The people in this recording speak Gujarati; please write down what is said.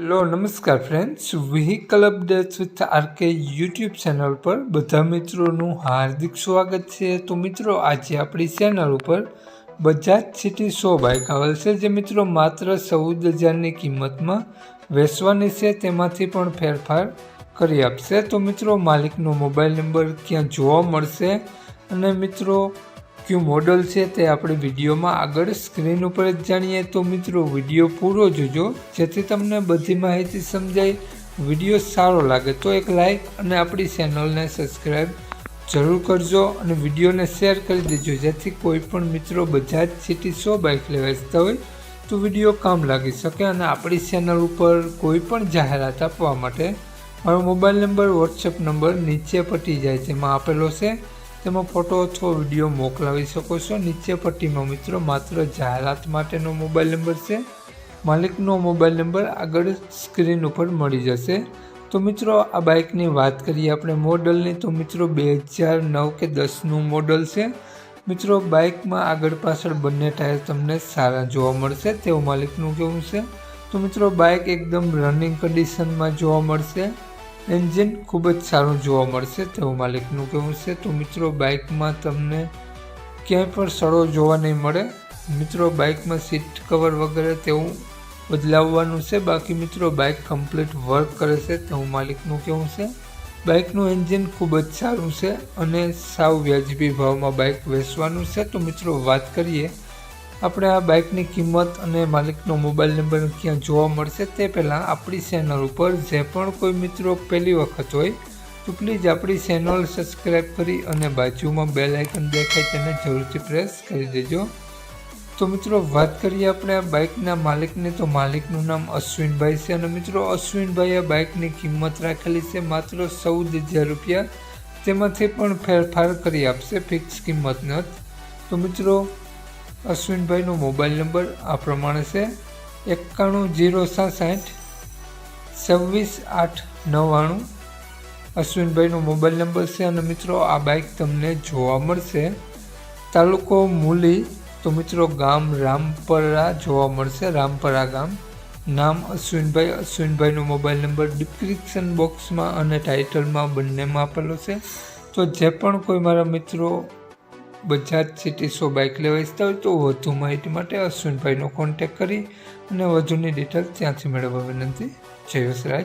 હેલો નમસ્કાર friends vehicle updates with RK YouTube channel પર બધા મિત્રોનું હાર્દિક સ્વાગત છે. તો મિત્રો, આજે આપણી ચેનલ ઉપર બજાજ સિટી સો બાઇક આવેલ છે, જે મિત્રો માત્ર ચૌદ હજારની કિંમતમાં વેચવાની છે. તેમાંથી પણ ફેરફાર કરી આપશે. તો મિત્રો, માલિકનો મોબાઈલ નંબર ક્યાં જોવા મળશે? અને મિત્રો કયું મોડલ છે તે આપણે વિડીયોમાં આગળ સ્ક્રીન ઉપર જ જાણીએ. તો મિત્રો, વીડિયો પૂરો જોજો, જેથી તમને બધી માહિતી સમજાય. વીડિયો સારો લાગે તો એક લાઈક અને આપણી ચેનલને સબસ્ક્રાઈબ જરૂર કરજો અને વિડીયોને શેર કરી દેજો, જેથી કોઈ પણ મિત્રો બધા જ સિટી સો બાઇક લેવા ઇચ્છતા હોય તો વીડિયો કામ લાગી શકે અને આપણી ચેનલ ઉપર કોઈ પણ જાહેરાત આપવા માટે મારો મોબાઈલ નંબર વોટ્સએપ નંબર નીચે પટી જાય, જેમાં આપેલો છે. તેમાં ફોટો અથવા વીડિયો મોકલાવી શકો છો. નીચે પટ્ટીમાં મિત્રો માત્ર જાહેરાત માટેનો મોબાઈલ નંબર છે. માલિકનો મોબાઈલ નંબર આગળ સ્ક્રીન ઉપર મળી જશે. તો મિત્રો, આ બાઇકની વાત કરીએ આપણે મોડલની. તો મિત્રો, બે હજાર નવ કે દસનું મોડલ છે. મિત્રો, બાઇકમાં આગળ પાછળ બંને ટાયર તમને સારા જોવા મળશે. તેવું માલિકનું કેવું છે. તો મિત્રો, બાઇક એકદમ રનિંગ કન્ડિશનમાં જોવા મળશે. એન્જિન ખૂબ જ સારું જોવા મળશે તેવું માલિકનું કહેવું છે. તો મિત્રો, બાઇકમાં તમને ક્યાંય પણ સડો જોવા નહીં મળે. મિત્રો, બાઇકમાં સીટ કવર વગેરે તેવું બદલાવવાનું છે. બાકી મિત્રો, બાઇક કમ્પ્લીટ વર્ક કરે છે તેવું માલિકનું કહેવું છે. બાઇકનું એન્જિન ખૂબ જ સારું છે અને સાવ વ્યાજબી ભાવમાં બાઇક વેચવાનું છે. તો મિત્રો, વાત કરીએ આપણે આ બાઇકની કિંમત અને માલિકનો મોબાઈલ નંબર ક્યાં જોવા મળશે તે પહેલાં આપણી ચેનલ ઉપર જે પણ કોઈ મિત્રો પહેલી વખત હોય, તો પ્લીઝ આપણી ચેનલ સબસ્ક્રાઈબ કરી અને બાજુમાં બેલ આઇકન દેખાય તેને જરૂરથી પ્રેસ કરી દેજો. તો મિત્રો, વાત કરીએ આપણે આ બાઇકના માલિકની. તો માલિકનું નામ અશ્વિનભાઈ છે અને મિત્રો, અશ્વિનભાઈએ બાઇકની કિંમત રાખેલી છે માત્ર ચૌદ હજાર રૂપિયા. તેમાંથી પણ ફેરફાર કરી આપશે, ફિક્સ કિંમત તો મિત્રો અશ્વિનભાઈનો મોબાઈલ નંબર આ પ્રમાણે છે. એકાણું જીરો સાસઠ, છવ્વીસ આઠ નવ્વાણું. અશ્વિનભાઈનો મોબાઈલ નંબર છે અને મિત્રો આ બાઇક તમને જોવા મળશે. તાલુકો મૂલી, તો મિત્રો ગામ રામપરા જોવા મળશે, રામપરા ગામ. નામ અશ્વિનભાઈ, અશ્વિનભાઈનો મોબાઈલ નંબર ડિસ્ક્રિપ્શન બોક્સમાં અને ટાઇટલમાં બંનેમાં આપેલો છે. તો જે પણ કોઈ મારા મિત્રો બજાજ સિટી સો બાઇક લેવા ઈચ્છતા હોય તો વધુ માહિતી માટે અશ્વિનભાઈનો કોન્ટેક કરી અને વધુની ડિટેલ ત્યાંથી મેળવવા વિનંતી. જય વસરાજ